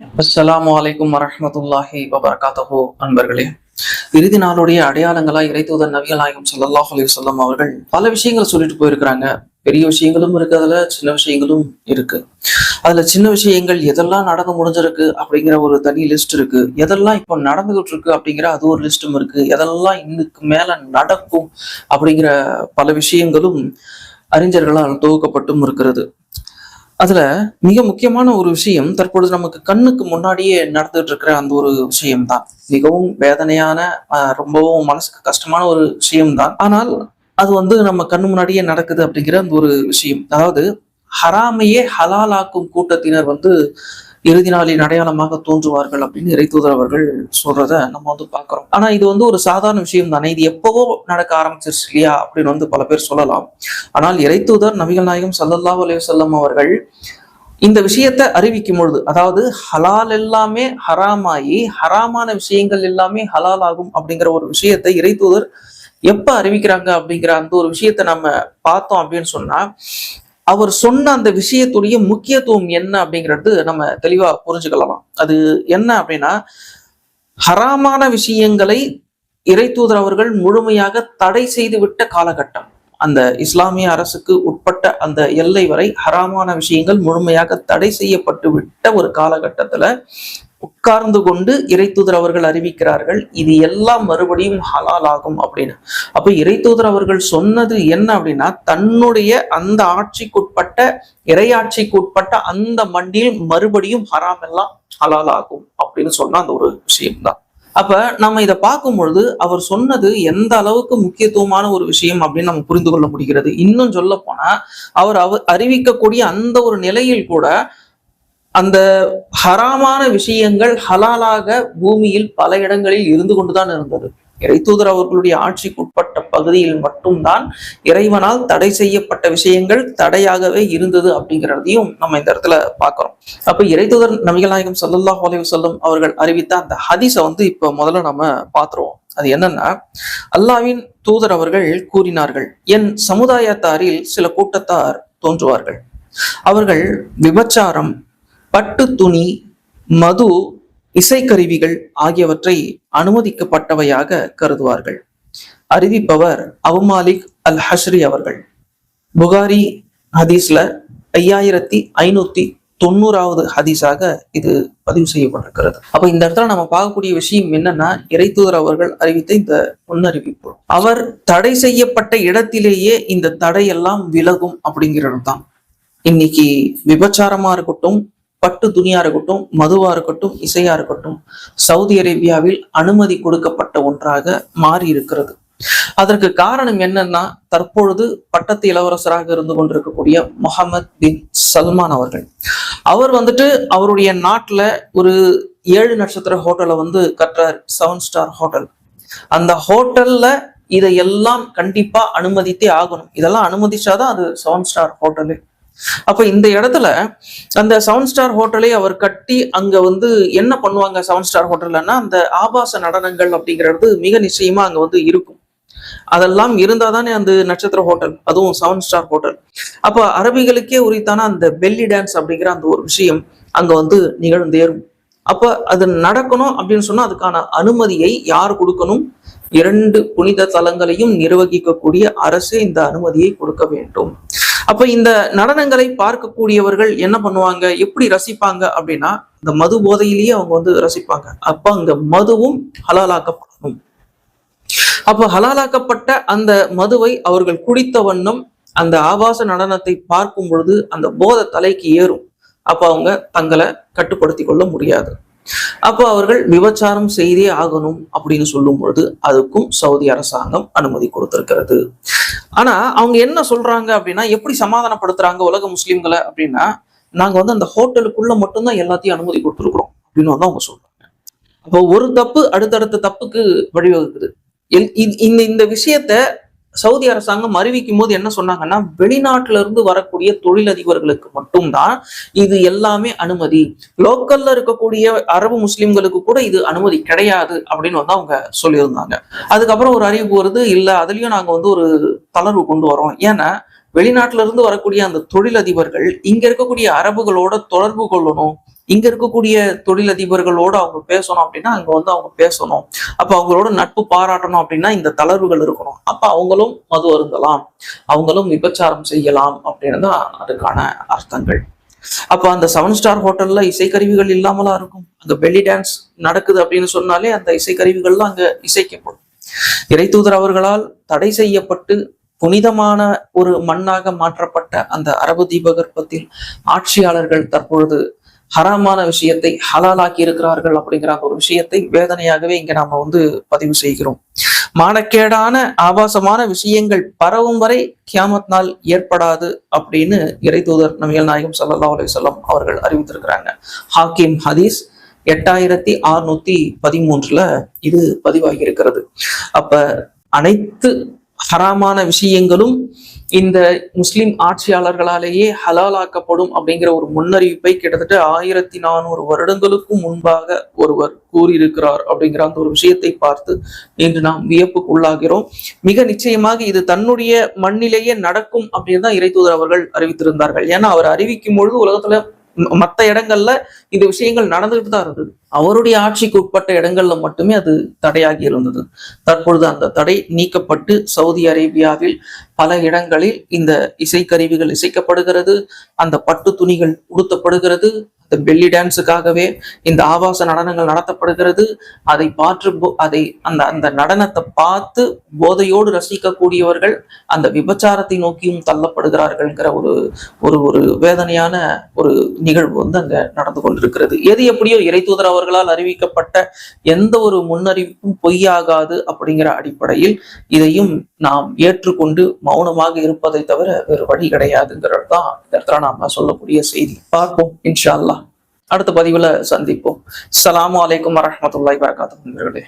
அஸ்லாம் வலைக்கும் வரமத்துல்லாஹி வபரகாத்தஹு. அன்பர்களே இறுதி நாளுடைய அடையாளங்களா இறைத்தூதர் நபிகள் நாயகம் அலி சொல்லம் அவர்கள் பல விஷயங்களை சொல்லிட்டு போயிருக்கிறாங்க. பெரிய விஷயங்களும் இருக்கு அதுல சின்ன விஷயங்களும் இருக்கு. அதுல சின்ன விஷயங்கள் எதெல்லாம் நடந்து முடிஞ்சிருக்கு அப்படிங்கிற ஒரு தனி லிஸ்ட் இருக்கு. எதெல்லாம் இப்போ நடந்துகிட்டு இருக்கு அப்படிங்கிற அது ஒரு லிஸ்டும் இருக்கு. எதெல்லாம் இன்னுக்கு மேல நடக்கும் அப்படிங்கிற பல விஷயங்களும் அறிஞர்களால் தொகுக்கப்பட்டும் இருக்கிறது. அதுல மிக முக்கியமான ஒரு விஷயம் தற்பொழுது நமக்கு கண்ணுக்கு முன்னாடியே நடந்துட்டு இருக்கிற அந்த ஒரு விஷயம்தான். மிகவும் வேதனையான ரொம்பவும் மனசுக்கு கஷ்டமான ஒரு விஷயம்தான். ஆனால் அது வந்து நம்ம கண்ணு முன்னாடியே நடக்குது அப்படிங்கிற அந்த ஒரு விஷயம். அதாவது ஹராமையே ஹலாலாக்கும் கூட்டத்தினர் வந்து இறுதி நாளின் அடையாளமாக தோன்றுவார்கள் அப்படின்னு இறைத்தூதர் அவர்கள் சொல்றத நம்ம வந்து பாக்குறோம் ஆனா இது வந்து ஒரு சாதாரண விஷயம் தானே. இது எப்பவோ நடக்க ஆரம்பிச்சிருச்சு இல்லையா அப்படின்னு வந்து பல பேர் சொல்லலாம். ஆனால் இறைத்தூதர் நபிகள் நாயகம் சல்லல்லா அலையுசல்லம் அவர்கள் இந்த விஷயத்தை அறிவிக்கும் பொழுது அதாவது ஹலால் எல்லாமே ஹராமாயி ஹராமான விஷயங்கள் எல்லாமே ஹலால் ஆகும் அப்படிங்கிற ஒரு விஷயத்தை இறைத்தூதர் எப்ப அறிவிக்கிறாங்க அப்படிங்கிற அந்த ஒரு விஷயத்தை நம்ம பார்த்தோம் அப்படின்னு சொன்னா அவர் சொன்ன அந்த விஷயத்துடைய முக்கியத்துவம் என்ன அப்படிங்கிறது நம்ம தெளிவா புரிஞ்சுக்கலாம்? அது என்ன அப்படின்னா ஹராமான விஷயங்களை இறைத்தூதர் அவர்கள் முழுமையாக தடை செய்து விட்ட காலகட்டம். அந்த இஸ்லாமிய அரசுக்கு உட்பட்ட அந்த எல்லை வரை ஹராமான விஷயங்கள் முழுமையாக தடை செய்யப்பட்டு விட்ட ஒரு காலகட்டத்துல உட்கார்ந்து கொண்டு இறைத்தூதர் அவர்கள் அறிவிக்கிறார்கள் இது எல்லாம் மறுபடியும் ஹலால் ஆகும் அப்படின்னு. அப்ப இறைத்தூதர் அவர்கள் சொன்னது என்ன அப்படின்னா தன்னுடைய அந்த ஆட்சிக்குட்பட்ட இறையாட்சிக்குட்பட்ட அந்த மண்ணில் மறுபடியும் ஹராம் எல்லாம் ஹலால் ஆகும் அப்படின்னு சொன்ன அந்த ஒரு விஷயம்தான். அப்ப நம்ம இதை பார்க்கும் பொழுது அவர் சொன்னது எந்த அளவுக்கு முக்கியத்துவமான ஒரு விஷயம் அப்படின்னு நம்ம புரிந்து கொள்ள முடிகிறது. இன்னும் சொல்ல போனா அவர் அவர் அறிவிக்கக்கூடிய அந்த ஒரு நிலையில் கூட அந்த ஹராமான விஷயங்கள் ஹலாலாக பூமியில் பல இடங்களில் இருந்து கொண்டுதான் இருந்தது. இறைத்தூதர் அவர்களுடைய ஆட்சிக்கு உட்பட்ட பகுதியில் மட்டும்தான் இறைவனால் தடை செய்யப்பட்ட விஷயங்கள் தடையாகவே இருந்தது அப்படிங்கிறதையும் நம்ம இந்த இடத்துல பார்க்கிறோம். அப்ப இறைத்தூதர் நபிகள் நாயகம் ஸல்லல்லாஹு அலைஹி அவர்கள் அறிவித்த அந்த ஹதீஸை வந்து இப்ப முதல்ல நம்ம பார்த்துருவோம். அது என்னன்னா அல்லாவின் தூதர் அவர்கள் கூறினார்கள் என் சமுதாயத்தாரில் சில கூட்டத்தார் தோன்றுவார்கள். அவர்கள் விபச்சாரம் பட்டு துணி மது இசைக்கருவிகள் ஆகியவற்றை அனுமதிக்கப்பட்டவையாக கருதுவார்கள். அறிவிப்பவர் அவுமாலிக் அல் ஹஷ்ரி அவர்கள். புகாரி ஹதீஸ்ல ஐயாயிரத்தி ஐநூத்தி தொண்ணூறாவது ஹதீஸாக இது பதிவு செய்யப்பட்டிருக்கிறது. அப்ப இந்த இடத்துல நம்ம பார்க்கக்கூடிய விஷயம் என்னன்னா இறைத்தூதர் அவர்கள் அறிவித்த இந்த முன்னறிவிப்பு. அவர் தடை செய்யப்பட்ட இடத்திலேயே இந்த தடையெல்லாம் விலகும் அப்படிங்கிறது தான் இன்னைக்கு விபச்சாரமா இருக்கட்டும் பட்டு துணியா இருக்கட்டும் மதுவா இருக்கட்டும் இசையா இருக்கட்டும் சவுதி அரேபியாவில் அனுமதி கொடுக்கப்பட்ட ஒன்றாக மாறி இருக்கிறது அதற்கு காரணம் என்னன்னா தற்பொழுது பட்டத்து இளவரசராக இருந்து கொண்டிருக்கக்கூடிய முகமது பின் சல்மான் அவர்கள். அவர் வந்துட்டு அவருடைய நாட்டுல ஒரு ஏழு நட்சத்திர ஹோட்டலை வந்து கட்டுறார் செவன் ஸ்டார் ஹோட்டல். அந்த ஹோட்டல்ல இதையெல்லாம் கண்டிப்பா அனுமதித்தே ஆகணும். இதெல்லாம் அனுமதிச்சாதான் அது செவன் ஸ்டார் ஹோட்டலு. அப்ப இந்த இடத்துல அந்த செவன் ஸ்டார் ஹோட்டலை அவர் கட்டி அங்க வந்து என்ன பண்ணுவாங்க செவன் ஸ்டார் ஹோட்டல்லன்னா அந்த ஆபாச நடனங்கள் அப்படிங்கிறது மிக நிச்சயமா அங்க வந்து இருக்கும். அதெல்லாம் இருந்தா தானே அந்த நட்சத்திர ஹோட்டல் அதுவும் செவன் ஸ்டார் ஹோட்டல் அப்ப அரபிகளுக்கே உரித்தான அந்த பெல்லி டான்ஸ் அப்படிங்கிற அந்த ஒரு விஷயம் அங்க வந்து நிகழ்ந்தேறும். அப்ப அது நடக்கணும் அப்படின்னு சொன்னா அதுக்கான அனுமதியை யார் கொடுக்கணும்? இரண்டு புனித தலங்களையும் நிர்வகிக்கக்கூடிய அரசு இந்த அனுமதியை கொடுக்க வேண்டும். அப்ப இந்த நடனங்களை பார்க்கக்கூடியவர்கள் என்ன பண்ணுவாங்க? எப்படி ரசிப்பாங்க அப்படின்னா இந்த மது போதையிலேயே அவங்க வந்து ரசிப்பாங்க. அப்ப அங்க மதுவும் ஹலாலாக்கப்படணும். அப்ப ஹலாலாக்கப்பட்ட அந்த மதுவை அவர்கள் குடித்த வண்ணம் அந்த ஆபாச நடனத்தை பார்க்கும் பொழுது அந்த போதை தலைக்கு ஏறும். அப்ப அவங்க தங்களை கட்டுப்படுத்தி கொள்ள முடியாது. அப்போ அவர்கள் விபச்சாரம் செய்தே ஆகணும் அப்படின்னு சொல்லும் பொழுது அதுக்கும் சவுதி அரசாங்கம் அனுமதி கொடுத்திருக்கிறது. ஆனா அவங்க என்ன சொல்றாங்க அப்படின்னா எப்படி சமாதானப்படுத்துறாங்க உலக முஸ்லிம்களை அப்படின்னா நாங்க வந்து அந்த ஹோட்டலுக்குள்ள மட்டும்தான் எல்லாத்தையும் அனுமதி கொடுத்துருக்குறோம் அப்படின்னு வந்து அவங்க சொல்றாங்க. அப்போ ஒரு தப்பு அடுத்தடுத்த தப்புக்கு வழிவகுக்குது. எல்- இ- இந்த இந்த விஷயத்த சவுதி அரசாங்கம் அறிவிக்கும் போது என்ன சொன்னாங்கன்னா வெளிநாட்டுல இருந்து வரக்கூடிய தொழிலதிபர்களுக்கு மட்டும்தான் இது எல்லாமே அனுமதி. லோக்கல்ல இருக்கக்கூடிய அரபு முஸ்லிம்களுக்கு கூட இது அனுமதி கிடையாது அப்படின்னு வந்து அவங்க சொல்லியிருந்தாங்க. அதுக்கப்புறம் ஒரு அறிவிப்பு வருது இல்ல அதுலயும் நாங்க வந்து ஒரு தளர்வு கொண்டு வரோம். ஏன்னா வெளிநாட்டுல இருந்து வரக்கூடிய அந்த தொழிலதிபர்கள் இங்க இருக்கக்கூடிய அரபுகளோட தொடர்பு கொள்ளணும். இங்க இருக்கக்கூடிய தொழிலதிபர்களோடு அவங்க பேசணும் அப்படின்னா அங்க வந்து அவங்க பேசணும். அப்ப அவங்களோட நட்பு பாராட்டணும் அப்படின்னா இந்த தளர்வுகள் இருக்கணும். அப்ப அவங்களும் மது அருந்தலாம். அவங்களும் விபச்சாரம் செய்யலாம் அப்படின்னு தான் அதுக்கான அர்த்தங்கள். அப்ப அந்த செவன் ஸ்டார் ஹோட்டல்ல இசைக்கருவிகள் இல்லாமலா இருக்கும். அங்க பெல்லி டான்ஸ் நடக்குது அப்படின்னு சொன்னாலே அந்த இசைக்கருவிகள்லாம் அங்க இசைக்கப்படும். இறைத்தூதர் அவர்களால் தடை செய்யப்பட்டு புனிதமான ஒரு மண்ணாக மாற்றப்பட்ட அந்த அரபு தீபகற்பத்தில் ஆட்சியாளர்கள் தற்பொழுது ஹராமான விஷயத்தை ஹலாலாக்கி இருக்கிறார்கள் அப்படிங்கிற ஒரு விஷயத்தை வேதனையாகவே இங்க நாம வந்து பதிவு செய்கிறோம். மானக்கேடான ஆபாசமான விஷயங்கள் பரவும் வரை கியாமத் நாள் ஏற்படாது அப்படின்னு இறை தூதர் நவியல் நாயகம் சல்லா அலி சொல்லம் அவர்கள் அறிவித்திருக்கிறாங்க. ஹாக்கிம் ஹதீஸ் எட்டாயிரத்தி அறுநூத்தி பதிமூன்றுல இது பதிவாகி இருக்கிறது அப்ப அனைத்து ஹராமான விஷயங்களும் இந்த முஸ்லிம் ஆட்சியாளர்களாலேயே ஹலாலாக்கப்படும் அப்படிங்கிற ஒரு முன்னறிவிப்பை கிட்டத்தட்ட ஆயிரத்தி நானூறு வருடங்களுக்கும் முன்பாக ஒருவர் கூறியிருக்கிறார் அப்படிங்கிற அந்த ஒரு விஷயத்தை பார்த்து இன்று நாம் வியப்புக்குள்ளாகிறோம். மிக நிச்சயமாக இது தன்னுடைய மண்ணிலேயே நடக்கும் அப்படின்னு தான் இறைத்தூதர் அவர்கள் அறிவித்திருந்தார்கள். ஏன்னா அவர் அறிவிக்கும் பொழுது உலகத்துல மற்ற மத்த இடங்கள்ல இந்த விஷயங்கள் நடந்துகிட்டு தான் இருந்தது. அவருடைய ஆட்சிக்கு உட்பட்ட இடங்கள்ல மட்டுமே அது தடையாகி இருந்தது. தற்பொழுது அந்த தடை நீக்கப்பட்டு சவுதி அரேபியாவில் பல இடங்களில் இந்த இசைக்கருவிகள் இசைக்கப்படுகிறது அந்த பட்டு துணிகள் உடுத்தப்படுகிறது இந்த பெல்லி டான்ஸுக்காகவே இந்த ஆபாச நடனங்கள் நடத்தப்படுகிறது. அதை பார்த்து போ- அதை அந்த அந்த நடனத்தை பார்த்து போதையோடு ரசிக்கக்கூடியவர்கள் அந்த விபச்சாரத்தை நோக்கியும் தள்ளப்படுகிறார்கள்ங்கிற ஒரு ஒரு ஒரு வேதனையான ஒரு நிகழ்வு வந்து அங்க நடந்து கொண்டிருக்கிறது. எது எப்படியோ இறைத்தூதர் அவர்களால் அறிவிக்கப்பட்ட எந்த ஒரு முன்னறிவிப்பும் பொய்யாகாது அப்படிங்கிற அடிப்படையில் இதையும் நாம் ஏற்றுக்கொண்டு மௌனமாக இருப்பதை தவிர வேறு வழி கிடையாதுங்கிறது தான் இந்த இடத்துல நாம சொல்லக்கூடிய செய்தி. பார்ப்போம் இன்ஷா அல்லாஹ் அடுத்த பதிவுல சந்திப்போம். சலாம் அலைக்கும் வரஹ்மத்துல்லாஹி வரகாத்துஹு நண்பர்களே.